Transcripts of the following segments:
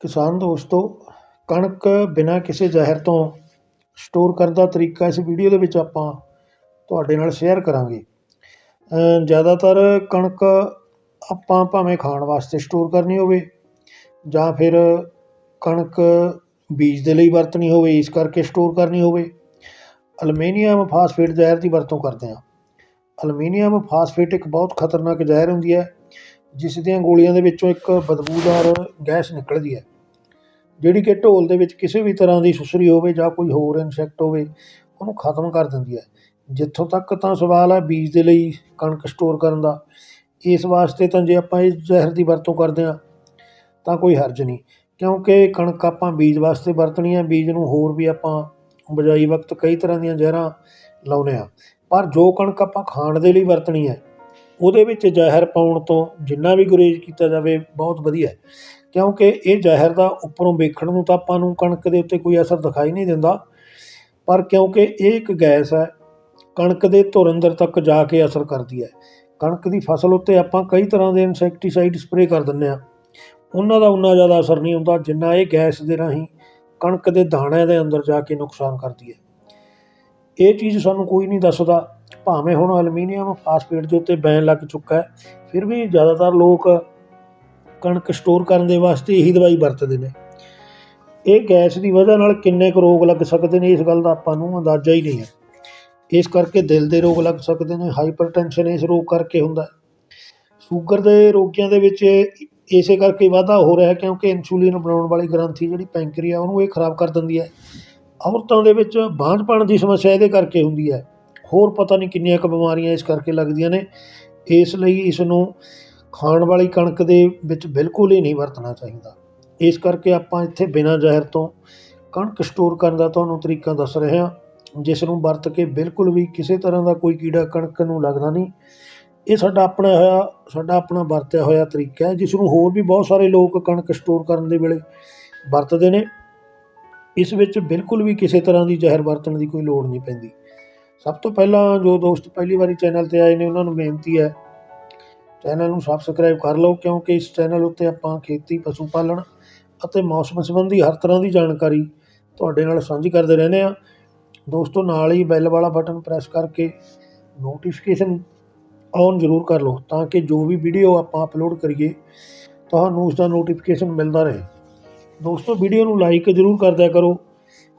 ਕਿਸਾਨ ਦੋਸਤੋ, ਕਣਕ ਬਿਨਾਂ ਕਿਸੇ ਜ਼ਹਿਰ ਤੋਂ ਸਟੋਰ ਕਰਨ ਦਾ ਤਰੀਕਾ ਇਸ ਵੀਡੀਓ ਦੇ ਵਿੱਚ ਆਪਾਂ ਤੁਹਾਡੇ ਨਾਲ ਸ਼ੇਅਰ ਕਰਾਂਗੇ। ਜ਼ਿਆਦਾਤਰ ਕਣਕ ਆਪਾਂ ਭਾਵੇਂ ਖਾਣ ਵਾਸਤੇ ਸਟੋਰ ਕਰਨੀ ਹੋਵੇ ਜਾਂ ਫਿਰ ਕਣਕ ਬੀਜ ਦੇ ਲਈ ਵਰਤਣੀ ਹੋਵੇ, ਇਸ ਕਰਕੇ ਸਟੋਰ ਕਰਨੀ ਹੋਵੇ ਅਲਮੀਨੀਅਮ ਫਾਸਫੇਟ ਜ਼ਹਿਰ ਦੀ ਵਰਤੋਂ ਕਰਦੇ ਹਾਂ। ਅਲਮੀਨੀਅਮ ਫਾਸਫੇਟ ਇੱਕ ਬਹੁਤ ਖਤਰਨਾਕ ਜ਼ਹਿਰ ਹੁੰਦੀ ਹੈ। ਜਿਸ ਦੀਆਂ ਗੋਲੀਆਂ ਦੇ ਵਿੱਚੋਂ ਇੱਕ ਬਦਬੂਦਾਰ ਗੈਸ ਨਿਕਲਦੀ ਹੈ, ਜਿਹੜੀ ਕਿ ਢੋਲ ਦੇ ਵਿੱਚ ਕਿਸੇ ਵੀ ਤਰ੍ਹਾਂ ਦੀ ਸੁਸਰੀ ਹੋਵੇ ਜਾਂ ਕੋਈ ਹੋਰ ਇਨਸੈਕਟ ਹੋਵੇ, ਉਹਨੂੰ ਖਤਮ ਕਰ ਦਿੰਦੀ ਹੈ। ਜਿੱਥੋਂ ਤੱਕ ਤਾਂ ਸਵਾਲ ਹੈ ਬੀਜ ਦੇ ਲਈ ਕਣਕ ਸਟੋਰ ਕਰਨ ਦਾ। ਇਸ ਵਾਸਤੇ ਤਾਂ ਜੇ ਆਪਾਂ ਇਸ ਜ਼ਹਿਰ ਦੀ ਵਰਤੋਂ ਕਰਦੇ ਹਾਂ, ਤਾਂ ਕੋਈ ਹਰਜ ਨਹੀਂ। ਕਿਉਂਕਿ ਕਣਕ ਆਪਾਂ ਬੀਜ ਵਾਸਤੇ ਵਰਤਣੀ ਹੈ, ਬੀਜ ਨੂੰ ਹੋਰ ਵੀ ਆਪਾਂ ਬਜਾਈ ਵਕਤ ਕਈ ਤਰ੍ਹਾਂ ਦੀਆਂ ਜ਼ਹਿਰਾਂ ਲਾਉਂਦੇ ਹਾਂ। ਪਰ ਜੋ ਕਣਕ ਆਪਾਂ ਖਾਣ ਦੇ ਲਈ ਵਰਤਣੀ ਹੈ ਉਹਦੇ ਵਿੱਚ ਜ਼ਹਿਰ ਪਾਉਣ ਤੋਂ ਜਿੰਨਾ ਵੀ ਗੁਰੇਜ਼ ਕੀਤਾ ਜਾਵੇ, ਬਹੁਤ ਵਧੀਆ ਕਿਉਂਕਿ ਇਹ ਜ਼ਹਿਰ ਦਾ ਉੱਪਰੋਂ ਵੇਖਣ ਨੂੰ ਤਾਂ ਆਪਾਂ ਨੂੰ ਕਣਕ ਦੇ ਉੱਤੇ ਕੋਈ ਅਸਰ ਦਿਖਾਈ ਨਹੀਂ ਦਿੰਦਾ। ਪਰ ਕਿਉਂਕਿ ਇਹ ਇੱਕ ਗੈਸ ਹੈ, ਕਣਕ ਦੇ ਧੁਰ ਅੰਦਰ ਤੱਕ ਜਾ ਕੇ ਅਸਰ ਕਰਦੀ ਹੈ। ਕਣਕ ਦੀ ਫਸਲ ਉੱਤੇ ਆਪਾਂ ਕਈ ਤਰ੍ਹਾਂ ਦੇ ਇਨਸੈਕਟੀਸਾਈਡ ਸਪਰੇਅ ਕਰ ਦਿੰਦੇ ਹਾਂ। ਉਹਨਾਂ ਦਾ ਉਨਾ ਜ਼ਿਆਦਾ ਅਸਰ ਨਹੀਂ ਹੁੰਦਾ, ਜਿੰਨਾ ਇਹ ਗੈਸ ਦੇ ਰਾਹੀਂ ਕਣਕ ਦੇ ਦਾਣਿਆਂ ਦੇ ਅੰਦਰ ਜਾ ਕੇ ਨੁਕਸਾਨ ਕਰਦੀ ਹੈ। ਇਹ ਚੀਜ਼ ਸਾਨੂੰ ਕੋਈ ਨਹੀਂ ਦੱਸਦਾ। ਭਾਵੇਂ ਹੁਣ ਐਲੂਮੀਨੀਅਮ ਫਾਸਫੇਟ ਦੇ ਉੱਤੇ ਬੈਨ ਲੱਗ ਚੁੱਕਾ ਹੈ, ਫਿਰ ਵੀ ਜ਼ਿਆਦਾਤਰ ਲੋਕ ਕਣਕ ਸਟੋਰ ਕਰਨ ਦੇ ਵਾਸਤੇ ਇਹੀ ਦਵਾਈ ਵਰਤਦੇ ਨੇ। ਇਹ ਗੈਸ ਦੀ ਵਜ੍ਹਾ ਨਾਲ ਕਿੰਨੇ ਕੁ ਰੋਗ ਲੱਗ ਸਕਦੇ ਨੇ, ਇਸ ਗੱਲ ਦਾ ਆਪਾਂ ਨੂੰ ਅੰਦਾਜ਼ਾ ਹੀ ਨਹੀਂ ਹੈ। ਇਸ ਕਰਕੇ ਦਿਲ ਦੇ ਰੋਗ ਲੱਗ ਸਕਦੇ ਨੇ ਹਾਈਪਰਟੈਂਸ਼ਨ ਇਸ ਰੋਗ ਕਰਕੇ ਹੁੰਦਾ ਸ਼ੂਗਰ ਦੇ ਰੋਗੀਆਂ ਦੇ ਵਿੱਚ ਇਸੇ ਕਰਕੇ ਵਾਧਾ ਹੋ ਰਿਹਾ ਕਿਉਂਕਿ ਇਨਸੂਲਿਨ ਬਣਾਉਣ ਵਾਲੀ ਗ੍ਰੰਥੀ ਜਿਹੜੀ ਪੈਂਕਰੀਆ, ਉਹਨੂੰ ਇਹ ਖਰਾਬ ਕਰ ਦਿੰਦੀ ਹੈ। ਔਰਤਾਂ ਦੇ ਵਿੱਚ ਬਾਂਝਪਣ ਦੀ ਸਮੱਸਿਆ ਇਹਦੇ ਕਰਕੇ ਹੁੰਦੀ ਹੈ। ਹੋਰ ਪਤਾ ਨਹੀਂ ਕਿੰਨੀਆਂ ਕੁ ਬਿਮਾਰੀਆਂ ਇਸ ਕਰਕੇ ਲੱਗਦੀਆਂ ਨੇ। ਇਸ ਲਈ ਇਸ ਨੂੰ ਖਾਣ ਵਾਲੀ ਕਣਕ ਦੇ ਵਿੱਚ ਬਿਲਕੁਲ ਹੀ ਨਹੀਂ ਵਰਤਣਾ ਚਾਹੀਦਾ। ਇਸ ਕਰਕੇ ਆਪਾਂ ਇੱਥੇ ਬਿਨਾਂ ਜ਼ਹਿਰ ਤੋਂ ਕਣਕ ਸਟੋਰ ਕਰਨ ਦਾ ਤੁਹਾਨੂੰ ਤਰੀਕਾ ਦੱਸ ਰਹੇ ਹਾਂ। ਜਿਸ ਨੂੰ ਵਰਤ ਕੇ ਬਿਲਕੁਲ ਵੀ ਕਿਸੇ ਤਰ੍ਹਾਂ ਦਾ ਕੋਈ ਕੀੜਾ ਕਣਕ ਨੂੰ ਲੱਗਦਾ ਨਹੀਂ। ਇਹ ਸਾਡਾ ਆਪਣਾ ਹੋਇਆ, ਸਾਡਾ ਆਪਣਾ ਵਰਤਿਆ ਹੋਇਆ ਤਰੀਕਾ ਹੈ ਜਿਸ ਨੂੰ ਹੋਰ ਵੀ ਬਹੁਤ ਸਾਰੇ ਲੋਕ ਕਣਕ ਸਟੋਰ ਕਰਨ ਦੇ ਵੇਲੇ ਵਰਤਦੇ ਨੇ। ਇਸ ਵਿੱਚ ਬਿਲਕੁਲ ਵੀ ਕਿਸੇ ਤਰ੍ਹਾਂ ਦੀ ਜ਼ਹਿਰ ਵਰਤਣ ਦੀ ਕੋਈ ਲੋੜ ਨਹੀਂ ਪੈਂਦੀ। ਸਭ ਤੋਂ ਪਹਿਲਾਂ ਜੋ ਦੋਸਤ ਪਹਿਲੀ ਵਾਰੀ ਚੈਨਲ ਤੇ ਆਏ ਨੇ, ਉਹਨਾਂ ਨੂੰ ਬੇਨਤੀ ਹੈ, ਚੈਨਲ ਨੂੰ ਸਬਸਕ੍ਰਾਈਬ ਕਰ ਲਓ, ਕਿਉਂਕਿ ਇਸ ਚੈਨਲ ਉੱਤੇ ਆਪਾਂ ਖੇਤੀ, ਪਸ਼ੂ ਪਾਲਣ ਅਤੇ ਮੌਸਮ ਸੰਬੰਧੀ ਹਰ ਤਰ੍ਹਾਂ ਦੀ ਜਾਣਕਾਰੀ ਤੁਹਾਡੇ ਨਾਲ ਸਾਂਝੀ ਕਰਦੇ ਰਹਿੰਦੇ ਆ ਦੋਸਤੋ, ਨਾਲ ਹੀ ਬੈਲ ਵਾਲਾ ਬਟਨ ਪ੍ਰੈਸ ਕਰਕੇ ਨੋਟੀਫਿਕੇਸ਼ਨ ਔਨ ਜ਼ਰੂਰ ਕਰ ਲਓ, ਤਾਂ ਕਿ ਜੋ ਵੀ ਵੀਡੀਓ ਆਪਾਂ ਅਪਲੋਡ ਕਰੀਏ, ਤੁਹਾਨੂੰ ਉਸ ਦਾ ਨੋਟੀਫਿਕੇਸ਼ਨ ਮਿਲਦਾ ਰਹੇ। ਦੋਸਤੋ ਵੀਡੀਓ ਨੂੰ ਲਾਈਕ ਜ਼ਰੂਰ ਕਰ ਦਿਆ ਕਰੋ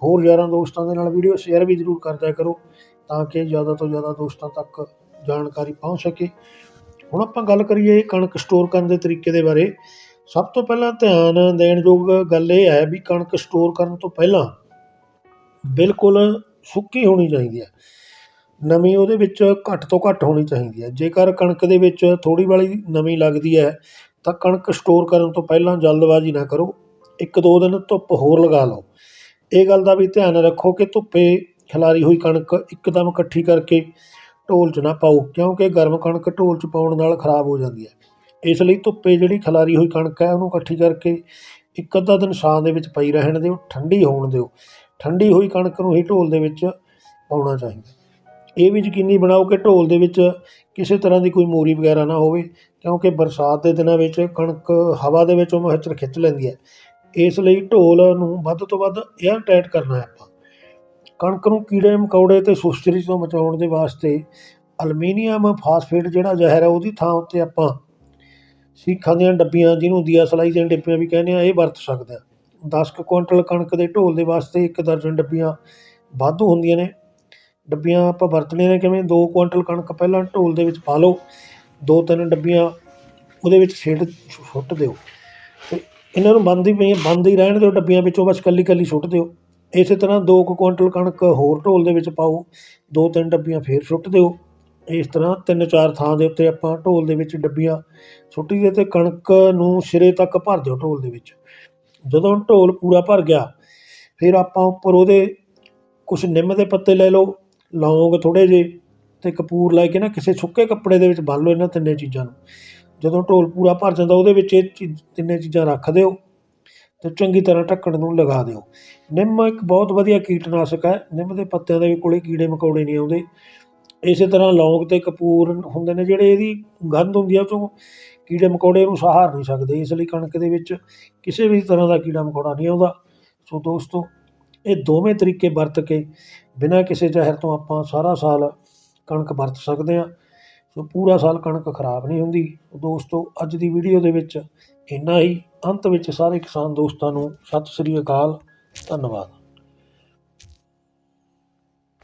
ਹੋਰ ਯਾਰਾਂ ਦੋਸਤਾਂ ਦੇ ਨਾਲ ਵੀਡੀਓ ਸ਼ੇਅਰ ਵੀ ਜ਼ਰੂਰ ਕਰ ਕਰੋ ਤਾਂ ਕਿ ਜ਼ਿਆਦਾ ਤੋਂ ਜ਼ਿਆਦਾ ਦੋਸਤਾਂ ਤੱਕ ਜਾਣਕਾਰੀ ਪਹੁੰਚ ਸਕੇ। ਹੁਣ ਆਪਾਂ ਗੱਲ ਕਰੀਏ ਕਣਕ ਸਟੋਰ ਕਰਨ ਦੇ ਤਰੀਕੇ ਦੇ ਬਾਰੇ। ਸਭ ਤੋਂ ਪਹਿਲਾਂ ਧਿਆਨ ਦੇਣਯੋਗ ਗੱਲ ਇਹ ਹੈ ਵੀ ਕਣਕ ਸਟੋਰ ਕਰਨ ਤੋਂ ਪਹਿਲਾਂ ਬਿਲਕੁਲ ਸੁੱਕੀ ਹੋਣੀ ਚਾਹੀਦੀ ਹੈ। ਨਮੀ ਉਹਦੇ ਵਿੱਚ ਘੱਟ ਤੋਂ ਘੱਟ ਹੋਣੀ ਚਾਹੀਦੀ ਹੈ। ਜੇਕਰ ਕਣਕ ਦੇ ਵਿੱਚ ਥੋੜ੍ਹੀ ਵਾਲੀ ਨਮੀ ਲੱਗਦੀ ਹੈ ਤਾਂ ਕਣਕ ਸਟੋਰ ਕਰਨ ਤੋਂ ਪਹਿਲਾਂ ਜਲਦਬਾਜ਼ੀ ਨਾ ਕਰੋ। ਇੱਕ ਦੋ ਦਿਨ ਧੁੱਪ ਹੋਰ ਲਗਾ ਲਓ। ਇਹ ਗੱਲ ਦਾ ਵੀ ਧਿਆਨ ਰੱਖੋ ਕਿ ਧੁੱਪੇ ਖਿਲਾਰੀ ਹੋਈ ਕਣਕ ਇੱਕਦਮ ਇਕੱਠੀ ਕਰਕੇ ਢੋਲ 'ਚ ਨਾ ਪਾਓ, ਕਿਉਂਕਿ ਗਰਮ ਕਣਕ ਢੋਲ 'ਚ ਪਾਉਣ ਨਾਲ ਖਰਾਬ ਹੋ ਜਾਂਦੀ ਹੈ। ਇਸ ਲਈ ਧੁੱਪੇ ਜਿਹੜੀ ਖਿਲਾਰੀ ਹੋਈ ਕਣਕ ਹੈ, ਉਹਨੂੰ ਇਕੱਠੀ ਕਰਕੇ ਇੱਕ ਅੱਧਾ ਦਿਨ ਛਾਂ ਦੇ ਵਿੱਚ ਪਈ ਰਹਿਣ ਦਿਓ, ਠੰਡੀ ਹੋਣ ਦਿਓ। ਠੰਡੀ ਹੋਈ ਕਣਕ ਨੂੰ ਹੀ ਢੋਲ ਦੇ ਵਿੱਚ ਪਾਉਣਾ ਚਾਹੀਦਾ। ਇਹ ਵੀ ਯਕੀਨੀ ਬਣਾਓ ਕਿ ਢੋਲ ਦੇ ਵਿੱਚ ਕਿਸੇ ਤਰ੍ਹਾਂ ਦੀ ਕੋਈ ਮੋਰੀ ਵਗੈਰਾ ਨਾ ਹੋਵੇ, ਕਿਉਂਕਿ ਬਰਸਾਤ ਦੇ ਦਿਨਾਂ ਵਿੱਚ ਕਣਕ ਹਵਾ ਦੇ ਵਿੱਚੋਂ ਮੋਇਸਚਰ ਖਿੱਚ ਲੈਂਦੀ ਹੈ। ਇਸ ਲਈ ਢੋਲ ਨੂੰ ਵੱਧ ਤੋਂ ਵੱਧ ਏਅਰ ਟਾਈਟ ਕਰਨਾ ਹੈ ਆਪਾਂ। ਕਣਕ ਨੂੰ ਕੀੜੇ, ਮਕੌੜੇ ਅਤੇ ਸੁਸਤਰੀ ਤੋਂ ਬਚਾਉਣ ਦੇ ਵਾਸਤੇ ਅਲਮੀਨੀਅਮ ਫਾਸਫੇਟ ਜਿਹੜਾ ਜ਼ਹਿਰ ਹੈ ਉਹਦੀ ਥਾਂ ਉੱਤੇ ਆਪਾਂ ਸੀਖਾਂ ਦੀਆਂ ਡੱਬੀਆਂ, ਜਿਹਨੂੰ ਦੀਆ ਸਲਾਈ ਦੀਆਂ ਡੱਬੀਆਂ ਵੀ ਕਹਿੰਦੇ ਆ, ਇਹ ਵਰਤ ਸਕਦੇ ਆ। 10 ਕੁ ਕੁਇੰਟਲ ਕਣਕ ਦੇ ਢੋਲ ਦੇ ਵਾਸਤੇ ਇੱਕ ਦਰਜਨ ਡੱਬੀਆਂ ਵਾਧੂ ਹੁੰਦੀਆਂ ਨੇ। ਡੱਬੀਆਂ ਆਪਾਂ ਵਰਤਣੀਆਂ ਨੇ ਕਿਵੇਂ? 2 ਕੁਇੰਟਲ ਕਣਕ ਪਹਿਲਾਂ ਢੋਲ ਦੇ ਵਿੱਚ ਪਾ ਲਓ। ਦੋ ਤਿੰਨ ਡੱਬੀਆਂ ਉਹਦੇ ਵਿੱਚ ਛਿੜ ਸੁੱਟ ਦਿਓ। ਇਹਨਾਂ ਨੂੰ ਬੰਦ ਹੀ ਪਈਆਂ, ਬੰਦ ਹੀ ਰਹਿਣ ਦਿਓ ਡੱਬੀਆਂ ਵਿੱਚੋਂ, ਬਸ ਕੱਲੀ ਕੱਲੀ ਸੁੱਟ ਦਿਓ। ਇਸੇ ਤਰ੍ਹਾਂ 2 ਕੁ ਕੁਇੰਟਲ ਕਣਕ ਹੋਰ ਢੋਲ ਦੇ ਵਿੱਚ ਪਾਓ, ਦੋ ਤਿੰਨ ਡੱਬੀਆਂ ਫੇਰ ਸੁੱਟ ਦਿਓ। ਇਸ ਤਰ੍ਹਾਂ ਤਿੰਨ ਚਾਰ ਥਾਂ ਦੇ ਉੱਤੇ ਆਪਾਂ ਢੋਲ ਦੇ ਵਿੱਚ ਡੱਬੀਆਂ ਸੁੱਟੀ ਦੇ ਤੇ ਕਣਕ ਨੂੰ ਸਿਰੇ ਤੱਕ ਭਰ ਦਿਓ ਢੋਲ ਦੇ ਵਿੱਚ। ਜਦੋਂ ਢੋਲ ਪੂਰਾ ਭਰ ਗਿਆ, ਫਿਰ ਆਪਾਂ ਉੱਪਰ ਉਹਦੇ ਕੁਝ ਨਿੰਮ ਦੇ ਪੱਤੇ ਲੈ ਲਓ, ਲੌਂਗ ਥੋੜ੍ਹੇ ਜਿਹੇ ਅਤੇ ਕਪੂਰ ਲੈ ਕੇ ਨਾ ਕਿਸੇ ਸੁੱਕੇ ਕੱਪੜੇ ਦੇ ਵਿੱਚ ਬੰਨ੍ਹ ਲਓ ਇਹਨਾਂ ਤਿੰਨੇ ਚੀਜ਼ਾਂ ਨੂੰ। ਜਦੋਂ ਢੋਲ ਪੂਰਾ ਭਰ ਜਾਂਦਾ, ਉਹਦੇ ਵਿੱਚ ਇਹ ਚੀ, ਤਿੰਨੇ ਚੀਜ਼ਾਂ ਰੱਖ ਦਿਓ ਅਤੇ ਚੰਗੀ ਤਰ੍ਹਾਂ ਢੱਕਣ ਨੂੰ ਲਗਾ ਦਿਓ। ਨਿੰਮ ਇੱਕ ਬਹੁਤ ਵਧੀਆ ਕੀਟਨਾਸ਼ਕ ਹੈ। ਨਿੰਮ ਦੇ ਪੱਤਿਆਂ ਦੇ ਕੋਲੇ ਕੀੜੇ ਮਕੌੜੇ ਨਹੀਂ ਆਉਂਦੇ। ਇਸੇ ਤਰ੍ਹਾਂ ਲੌਂਗ ਅਤੇ ਕਪੂਰ ਹੁੰਦੇ ਨੇ, ਜਿਹੜੇ ਇਹਦੀ ਗੰਧ ਹੁੰਦੀ ਆ, ਉਹ ਤੋਂ ਕੀੜੇ ਮਕੌੜੇ ਨੂੰ ਸਹਾਰ ਨਹੀਂ ਸਕਦੇ। ਇਸ ਲਈ ਕਣਕ ਦੇ ਵਿੱਚ ਕਿਸੇ ਵੀ ਤਰ੍ਹਾਂ ਦਾ ਕੀੜਾ ਮਕੌੜਾ ਨਹੀਂ ਆਉਂਦਾ। ਸੋ ਦੋਸਤੋ, ਇਹ ਦੋਵੇਂ ਤਰੀਕੇ ਵਰਤ ਕੇ ਬਿਨਾਂ ਕਿਸੇ ਜ਼ਹਿਰ ਤੋਂ ਆਪਾਂ ਸਾਰਾ ਸਾਲ ਕਣਕ ਵਰਤ ਸਕਦੇ ਹਾਂ। ਸੋ ਪੂਰਾ ਸਾਲ ਕਣਕ ਖਰਾਬ ਨਹੀਂ ਹੁੰਦੀ। ਦੋਸਤੋ, ਅੱਜ ਦੀ ਵੀਡੀਓ ਦੇ ਵਿੱਚ ਇੰਨਾ ਹੀ। ਅੰਤ ਵਿੱਚ ਸਾਰੇ ਕਿਸਾਨ ਦੋਸਤਾਂ ਨੂੰ ਸਤਿ ਸ੍ਰੀ ਅਕਾਲ। ਧੰਨਵਾਦ।